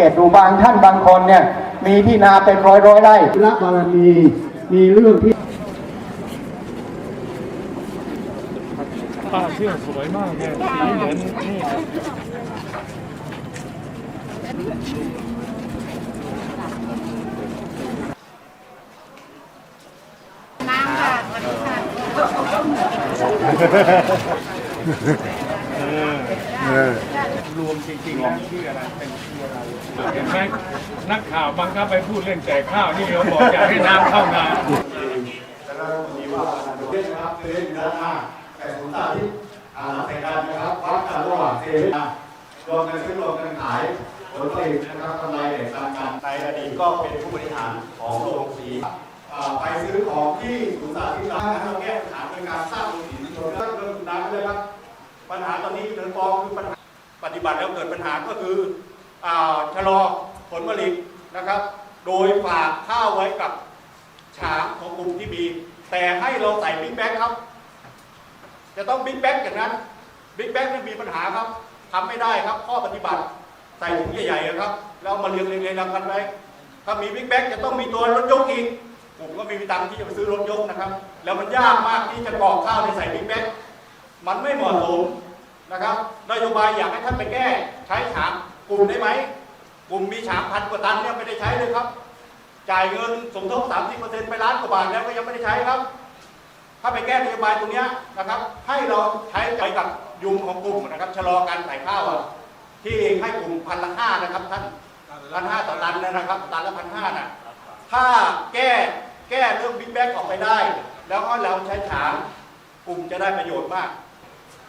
กตดูบางท่านบางคนเนี่ย มีที่นาเป็นร้อยร้อยๆไร่พระบารมีมีเรื่องที่ป้าเสื้อสวยมากเลยสีเหมือนนี่ รวมจริงๆแล้วชื่ออะไรเป็นชื่ออะไรเห็นไหมนักข่าวบังคับไปพูดเรื่องแจกข้าวนี่เขาบอกอยากให้น้ำเข้านาเรื่องนะครับเทเลนาอาแต่ผลตาที่อ่าแต่การนะครับวัดกันระหว่างเทเลนารวมกันซื้อรวมกันขายผลผลิตนะครับกำไรเด็กต่ามกันในอดีตก็เป็นผู้บริหารของโรงสีอ่าไปซื้อของที่ศูนย์สาธิตร้านเราแก้ปัญหาโดยการสร้างโรงสีชุมชนเริ่มน้ำเลยครับปัญหาตอนนี้เดินฟองคือปัญหา ปฏิบัติแล้วเกิดปัญหาก็คืออชะลอผลผลิตนะครับ โดยฝากข้าวไว้กับฉางของกลุ่มที่มี แต่ให้เราใส่บิ๊กแบ็กครับ จะต้องบิ๊กแบ็กอย่างนั้นบิ๊กแบ็กไม่มีปัญหาครับทำไม่ได้ครับ ข้อปฏิบัติใส่ถุงใหญ่ๆครับแล้วมาเรียงเรียงเรียงกันไว้ถ้ามีบิ๊กแบ็กจะต้องมีตัวรถยกอีกผมก็ไม่มีตังค์ที่จะไปซื้อรถยกนะครับ แล้วมันยากมากที่จะกรอกข้าวในใส่บิ๊กแบ็กมันไม่เหมาะสม นะครับนโยบายอยากให้ท่านไปแก้ใช้ฉางกลุ่มได้ไหมกลุ่มมีฉางพันกว่าตันเนี่ยไม่ได้ใช้เลยครับ จ่ายเงินสมทบ30%ไปล้านกว่าบาทแล้วก็ยังไม่ได้ใช้ครับ ถ้าไปแก้นโยบายตรงเนี้ยนะครับ ให้เราใช้ไปกับยุงของกลุ่มนะครับชะลอการใส่ข้าวที่ให้กลุ่มพันละห้านะครับ ท่านพันห้าต่อตันนะครับ ตันละพันห้าน่ะถ้าแก้แก้เรื่องบิ๊กแบ็กออกไปได้ แล้วก็เราใช้ฉางกลุ่มจะได้ประโยชน์มาก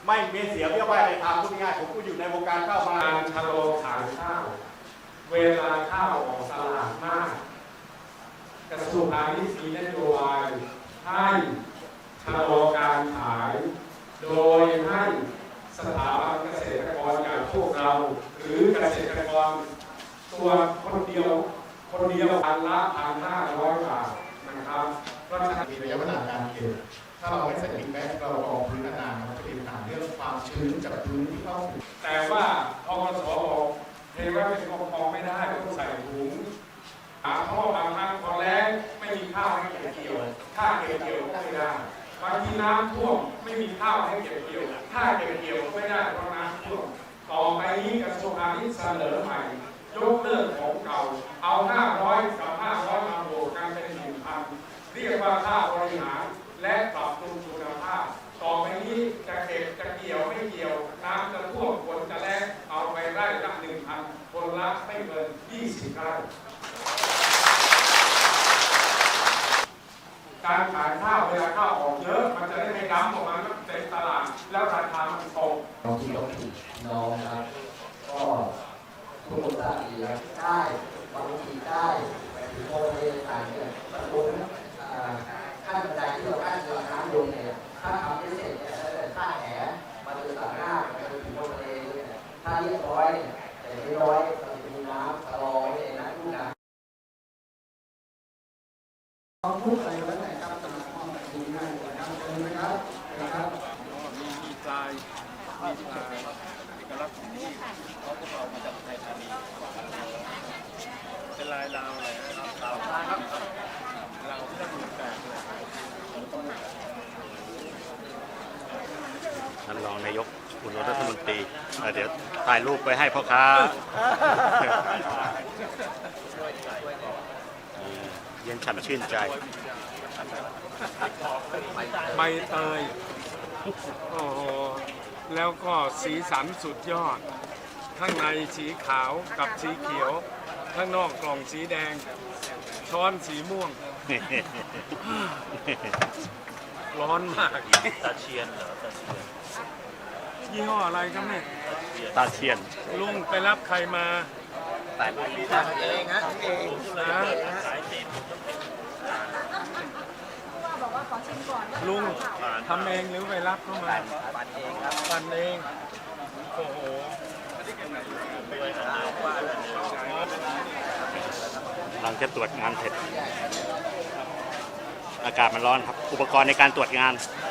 ไม่มีเสียเบี้ยบ้าในทางพูดง่ายผมก็อยู่ในวงการข้าวมาการชะลอขายข้าว เวลาข้าวออกตลาดมากกระทรวงพาณิชย์มีนโยบายให้ชะลอการขาย โดยให้สถาบันเกษตรกรอย่างพวกเรา หรือเกษตรกรตัวคนเดียว คนเดียวพันละพันห้าร้อยบาทนะครับเพราะมีระยะเวลาการเก็บถ้าเราไม่ส่บิ๊ก เทว่าเป็นกองไม่ได้ต้องใส่ถุงหาข้อบางครั้งพอแล้งไม่มีข้าวให้เก็บเกี่ยวถ้าเก็บเกี่ยวก็ไม่ได้บางทีน้ำท่วมไม่มีข้าวให้เก็บเกี่ยวถ้าเก็บเกี่ยวก็ไม่ได้เพราะน้ำท่วมต่อไปนี้กระทรวงพาณิชย์เสนอใหม่ ยกเลิกของเก่า เอา 500 กับ 500มาบวกกันเป็น1,000เรียกว่าค่าบริหาร และปรับปรุงคุณภาพ ต่อไปนี้จะเก็บจะเกี่ยวไม่เกี่ยว น้ำจะท่วมฝนจะแล้งเอาไปไร่ละ1,000 คนละไม่เกิน 20 ไร่ การ ขายข้าวเวลาข้าวออกเยอะมันจะได้ไม่ดำออกมาเต็มตลาด แล้วราคามันตกน้องที่ต้องถูกน้องนะครับก็ทุกคนทราบดีครับได้บางทีได้แต่ถึงโมเดลต่างเนี่ยมันลงขั้นบันไดที่เราขั้นเรือน้ำลงเนี่ยถ้าทำไม่เสร็จเนี่ยถ้าเกิดท่าแหมาดูต่างหน้ามาดูถึงโมเดลเนี่ยถ้าเรียบร้อยแต่ไม่ร้อยเราจะมีน้ำชะลอไว้ในนั้นทุกน้ำต้องพูดอะไรแมแบบนี้ให้นะครับเชิญนะครับนะครับมีทรายมีทรายเอกลักษณ์ของที่เขาก็เอามาจากไทยธานีเป็นลายลาวเลยนะครับลาวครับลาวที่ต้องมีแปลกเลยท่านรองนายกอุณรัฐมนตรีอะเดี๋ยวถ่ายรูปไปให้พ่อค้าอืมเย็นฉ่ำชื่นใจ ใบเตยโอ้โหแล้วก็สีสันสุดยอด ข้างในสีขาวกับสีเขียว ข้างนอกกล่องสีแดง ช้อนสีม่วง ร้อนมากตาเชียนเหรอตาเชียนยี่ห้ออะไรครับเนี่ยตาเชียน ลุงไปรับใครมาแต่เองฮะเองนะ ลุงทำเองหรือไปรับเข้ามาปันเองครับปั่นเองโอ้โหหลังจะตรวจงานเสร็จ อากาศมันร้อนครับ อุปกรณ์ในการตรวจงานค